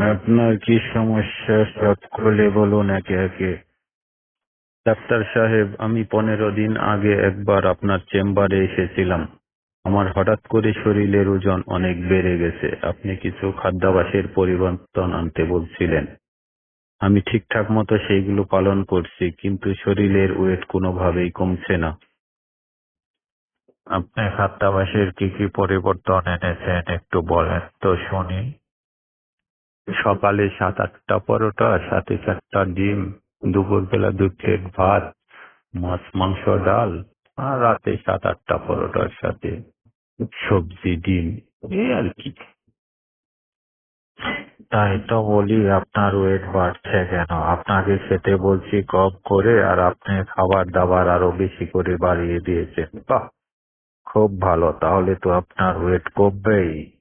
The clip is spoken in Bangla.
আপনার কি সমস্যা? সব খুলে বলুন একে একে। ডাক্তার সাহেব, আমি পনেরো দিন আগে একবার আপনার চেম্বারে এসেছিলাম। আমার হঠাৎ করে শরীরের ওজন অনেক বেড়ে গেছে। আপনি কিছু খাদ্যাভ্যাসের পরিবর্তন আনতে বলছিলেন। আমি ঠিকঠাক মতো সেইগুলো পালন করছি, কিন্তু শরীরের ওয়েট কোনোভাবেই কমছে না। আপনি খাদ্যাভ্যাসের কি কি পরিবর্তন এনেছেন একটু বলেন তো শুনি। সকালে সাত আটটা পরোটা, সাথে চারটা ডিম, দুপুরবেলা দু প্লেট ভাত, মাছ, মাংস, ডাল, আর রাতে সাত আটটা পরোটার সাথে সবজি, ডিম এই আর কি। তাই তো বলি, আপনার ওয়েট বাড়ছে কেন? আপনাকে খেতে বলছি কম করে, আর আপনি খাবার দাবার আরও বেশি করে বাড়িয়ে দিয়েছেন। বাহ! খুব ভালো। তাহলে তো আপনার ওয়েট কমবেই।